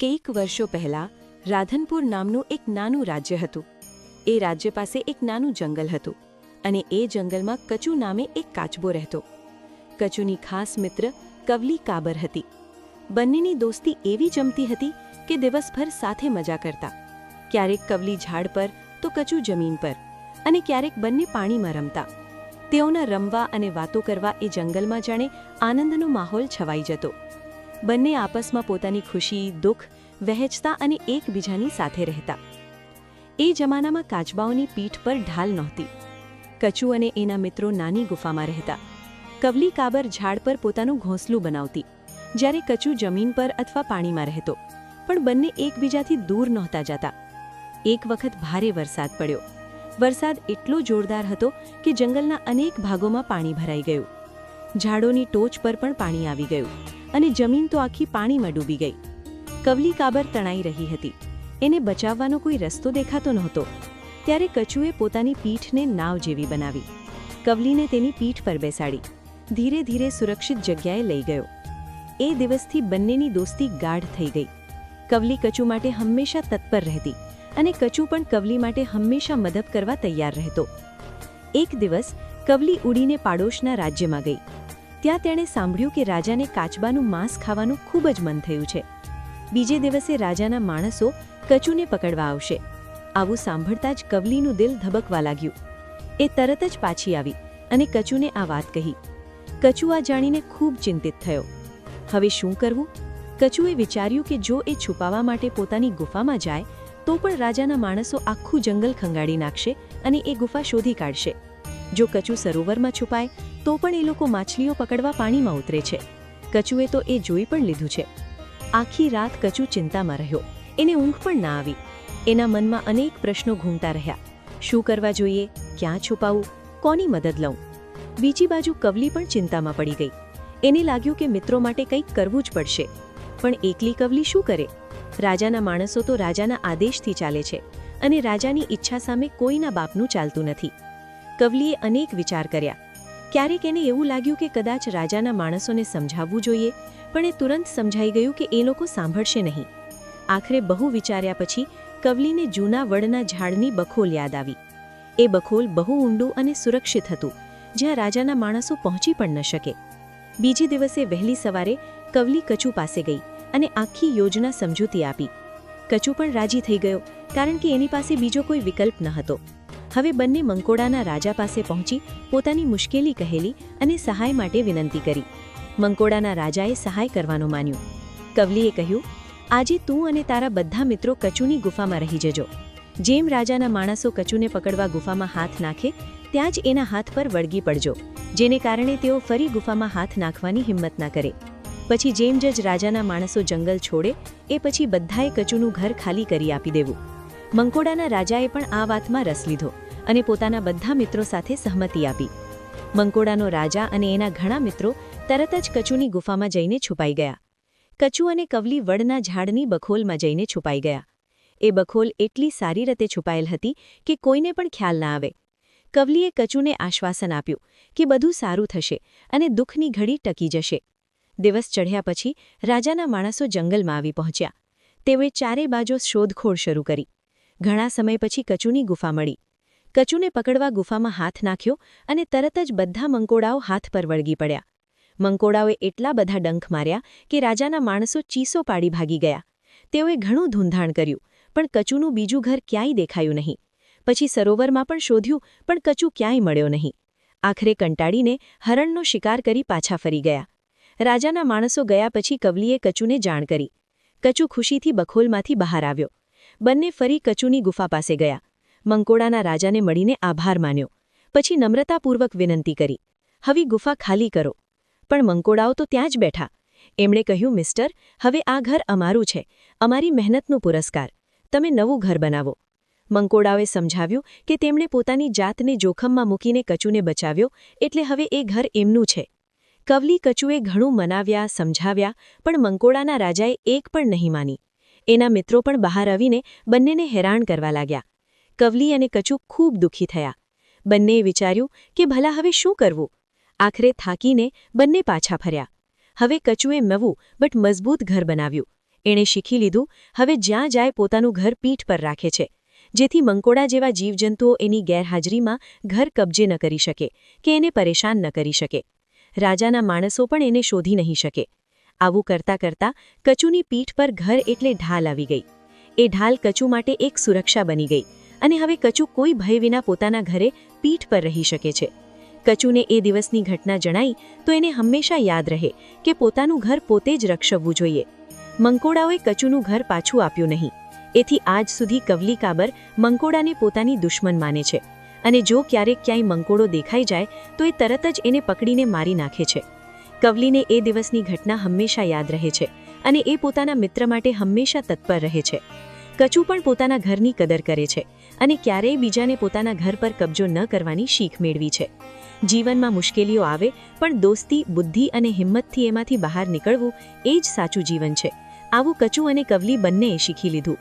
કંઈક વર્ષો પહેલા રાધનપુર નામનું એક નાનું રાજ્ય હતું. એ રાજ્ય પાસે એક નાનું જંગલ હતું અને એ જંગલમાં કચુ નામે એક કાચબો રહેતો. કચુની ખાસ મિત્ર કવલી કાબર હતી. બંનેની દોસ્તી એવી જમતી હતી કે દિવસભર સાથે મજા કરતા. ક્યારેક કવલી ઝાડ પર, તો કચુ જમીન પર અને ક્યારેક બંને પાણીમાં રમતા. તેઓના રમવા અને વાતો કરવા એ જંગલમાં જાણે આનંદનો માહોલ છવાઈ જતો. બંને આપસમાં પોતાની ખુશી, દુઃખ, વહેંચતા અને એકબીજાની સાથે રહેતા. એ જમાનામાં કાચબાઓની પીઠ પર ઢાલ નહોતી. કચુ અને એના મિત્રો નાની ગુફામાં રહેતા. કવલી કાબર ઝાડ પર પોતાનું ઘોંસલું બનાવતી. જ્યારે કચુ જમીન પર અથવા પાણીમાં રહેતો. પણ બંને એકબીજાથી દૂર નહોતા જતા. એક વખત ભારે વરસાદ પડ્યો. વરસાદ એટલો જોરદાર હતો કે જંગલના અનેક ભાગોમાં પાણી ભરાઈ ગયું. ઝાડોની ટોચ પર પણ પાણી આવી ગયું. અને જમીન તો આખી પાણીમાં ડૂબી ગઈ. કવલી કાબર તણાઈ રહી હતી. એને બચાવવાનો કોઈ રસ્તો દેખાતો નહોતો. ત્યારે કચુએ પોતાની પીઠને નાવ જેવી બનાવી. કવલીને તેની પીઠ પર બેસાડી. ધીરે ધીરે સુરક્ષિત જગ્યાએ લઈ ગયો. એ દિવસથી બંનેની દોસ્તી ગાઢ થઈ ગઈ. કવલી કચુ માટે હંમેશા તત્પર રહેતી અને કચુ પણ કવલી માટે હંમેશા મદદ કરવા તૈયાર રહેતો. એક દિવસ, કવલી ઉડીને પાડોશના રાજ્યમાં ગઈ. ત્યાં તેણે સાંભળ્યું કે રાજાને કાચબાનું માંસ ખાવાનું ખૂબ જ મન થયું છે. બીજે દિવસે રાજાના માણસો કચુને પકડવા આવશે. આવું સાંભળતા જ કવલીનું દિલ ધબકવા લાગ્યું. એ તરત જ પાછી આવી અને કચુને આ વાત કહી. કચુ આ જાણીને ખૂબ ચિંતિત થયો. હવે શું કરવું? કચુએ વિચાર્યું કે જો એ છુપાવા માટે પોતાની ગુફામાં જાય, તો પણ રાજાના માણસો આખું જંગલ ખંગાળી નાખશે અને એ ગુફા શોધી કાઢશે. જો કચુ સરોવરમાં છુપાય, તો પણ એ લોકો માછલીઓ પકડવા પાણીમાં ઉતરે છે. કચુએ તો એ જોઈ પણ લીધું છે. આખી રાત કચુ ચિંતામાં રહ્યો. એને ઊંઘ પણ ના આવી. એના મનમાં અનેક પ્રશ્નો ઘૂમતા રહ્યા. શું કરવા જોઈએ? ક્યાં છુપાવું? કોની મદદ લઉં? બીજી બાજુ કવલી પણ ચિંતામાં પડી ગઈ. એને લાગ્યું કે મિત્રો માટે કંઈક કરવું જ પડશે. પણ એકલી કવલી શું કરે? રાજાના માણસો તો રાજાના આદેશથી ચાલે છે અને રાજાની ઈચ્છા સામે કોઈના બાપનું ચાલતું નથી. કવલીએ અનેક વિચાર કર્યા. ક્યારેક એને એવું લાગ્યું કે કદાચ રાજાના માણસોને સમજાવવું જોઈએ, પણ એ તુરંત સમજાઈ ગયું કે એ લોકો સાંભળશે નહીં. આખરે બહુ વિચાર્યા પછી કવલીને જૂના વડના ઝાડની બખોલ યાદ આવી. એ બખોલ બહુ ઊંડું અને સુરક્ષિત હતું, જ્યાં રાજાના માણસો પહોંચી પણ ન શકે. બીજે દિવસે વહેલી સવારે કવલી કચુ પાસે ગઈ અને આખી યોજના સમજૂતી આપી. કચુ પણ રાજી થઈ ગયો, કારણ કે એની પાસે બીજો કોઈ વિકલ્પ ન હતો. હવે બંને મંકોડાના રાજા પાસે પહોંચી પોતાની મુશ્કેલી કહેલી અને સહાય માટે વિનંતી કરી. મંકોડાના રાજાએ સહાય કરવાનું માન્યું. કવલીએ કહ્યું, આજે તું અને તારા બધા મિત્રો કચુની ગુફામાં રહી જજો. જેમ રાજાના માણસો કચુને પકડવા ગુફામાં હાથ નાખે, ત્યાં જ એના હાથ પર વળગી પડજો, જેને કારણે તેઓ ફરી ગુફામાં હાથ નાખવાની હિંમત ના કરે. પછી જેમ જ રાજાના માણસો જંગલ છોડે, એ પછી બધાએ કચુનું ઘર ખાલી કરી આપી દેવું. મંકોડાના રાજાએ પણ આ વાતમાં રસ લીધો. અને પોતાના બધા મિત્રો સાથે સહમતિ આપી. મંકોડાનો રાજા અને એના ઘણા મિત્રો તરત જ કચુની ગુફામાં જઈને છુપાઈ ગયા. કચુ અને કવલી વડના ઝાડની બખોલમાં જઈને છુપાઈ ગયા. એ બખોલ એટલી સારી રીતે છુપાયેલ હતી કે કોઈને પણ ખ્યાલ ના આવે. કવલીએ કચુને આશ્વાસન આપ્યું કે બધું સારું થશે અને દુઃખની ઘડી ટકી જશે. દિવસ ચઢ્યા પછી રાજાના માણસો જંગલમાં આવી પહોંચ્યા. તેઓએ ચારે બાજુ શોધખોળ શરૂ કરી. ઘણા સમય પછી કચુની ગુફા મળી. કચુને પકડવા ગુફામાં હાથ નાખ્યો અને તરત જ બધા મંકોડાઓ હાથ પર વળગી પડ્યા. મંકોડાઓએ એટલા બધા ડંખ માર્યા કે રાજાના માણસો ચીસો પાડી ભાગી ગયા. તેઓએ ઘણું ધૂંધાણ કર્યું, પણ કચુનું બીજું ઘર ક્યાંય દેખાયું નહીં. પછી સરોવરમાં પણ શોધ્યું, પણ કચુ ક્યાંય મળ્યો નહીં. આખરે કંટાળીને હરણનો શિકાર કરી પાછા ફરી ગયા. રાજાના માણસો ગયા પછી કવલીએ કચુને જાણ કરી. કચુ ખુશીથી બખોલમાંથી બહાર આવ્યો. બંને ફરી કચુની ગુફા પાસે ગયા. મંકોડાના રાજાને મળીને આભાર માન્યો. પછી નમ્રતાપૂર્વક વિનંતી કરી, હવે ગુફા ખાલી કરો. પણ મંકોડાઓ તો ત્યાં જ બેઠા. એમણે કહ્યું, મિસ્ટર, હવે આ ઘર અમારું છે. અમારી મહેનતનું પુરસ્કાર. તમે નવું ઘર બનાવો. મંકોડાઓએ સમજાવ્યું કે તેમણે પોતાની જાતને જોખમમાં મૂકીને કચુને બચાવ્યો, એટલે હવે એ ઘર એમનું છે. કવલી કચુએ ઘણું મનાવ્યા, સમજાવ્યા, પણ મંકોડાના રાજાએ એક પણ નહીં માની. એના મિત્રો પણ બહાર આવીને બંનેને હેરાન કરવા લાગ્યા. કવલી અને કચુ ખૂબ દુઃખી થયા. બંનેએ વિચાર્યું કે ભલા હવે શું કરવું? આખરે થાકીને બંને પાછા ફર્યા. હવે કચુએ નવું બટ મજબૂત ઘર બનાવ્યું. એણે શીખી લીધું, હવે જ્યાં જાય પોતાનું ઘર પીઠ પર રાખે છે. જેથી મંકોડા જેવા જીવજંતુઓ એની ગેરહાજરીમાં ઘર કબજે ન કરી શકે, કે એને પરેશાન ન કરી શકે. રાજાના માણસો પણ એને શોધી નહીં શકે. આવું કરતા કરતા કચુની પીઠ પર ઘર એટલે ઢાલ આવી ગઈ. એ ઢાલ કચુ માટે એક સુરક્ષા બની ગઈ. અને હવે કચુ કોઈ ભય વિના પોતાના ઘરે પીઠ પર રહી શકે છે. કચુને એ દિવસની ઘટના જણાઈ તો એને હંમેશા યાદ રહે કે પોતાનું ઘર પોતે જ રક્ષવવું જોઈએ. મંકોડાઓએ કચુનું ઘર પાછું આપ્યું નહીં. એથી આજ સુધી કવલી કાબર મંકોડાને પોતાની દુશ્મન માને છે. અને જો ક્યારેક ક્યાંય મંકોડો દેખાઈ જાય તો એ તરત જ એને પકડીને મારી નાખે છે. કવલીને એ દિવસની ઘટના હંમેશા યાદ રહે છે અને એ પોતાના મિત્ર માટે હંમેશા તત્પર રહે છે. કચુ પણ પોતાના ઘરની કદર કરે છે. અને ક્યારેય બીજાને પોતાના ઘર પર કબજો ન કરવાની શીખ મેળવી છે. જીવનમાં મુશ્કેલીઓ આવે, પણ દોસ્તી, બુદ્ધિ અને હિંમતથી એમાંથી બહાર નીકળવું એ જ સાચું જીવન છે. આવું કચુ અને કવલી બંનેએ શીખી લીધું.